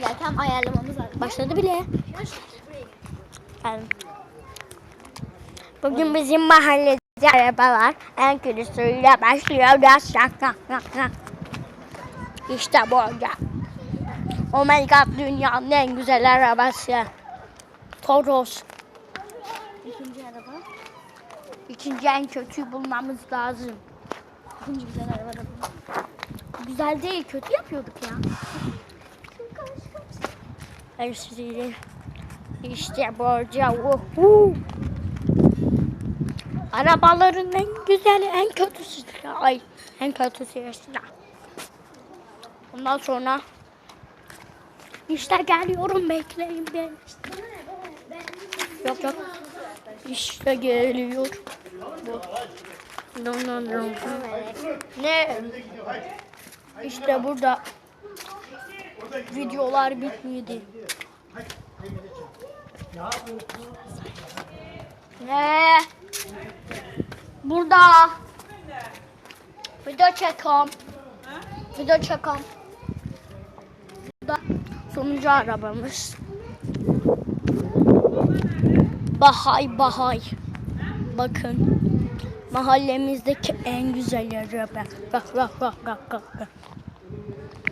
Tam ayarlamamız lazım. Başladı bile. Bugün bizim mahallede arabalar en kötüsüyle başlıyor. İşte bu olacak. Oh my god dünyanın en güzel arabası. Toros. İkinci araba. İkinci en kötüyü bulmamız lazım. İkinci güzel araba da bu. Güzel değil kötü yapıyorduk ya. Her şeyi. İşte bu olacak. Uhu. Arabaların en güzeli en kötüsü. Ay en kötüsü işte. Ondan sonra işte geliyorum bekleyin beni. Yok yok. İşte geliyor. Bu. No, no, no. Ne? İşte burada videolar bitmedi. Ne? Burada video çekom. Video çekom. Burada sonuncu arabamız. Bahay Bahay. Bakın. Mahallemizdeki en güzel araba. Bak bak bak bak bak.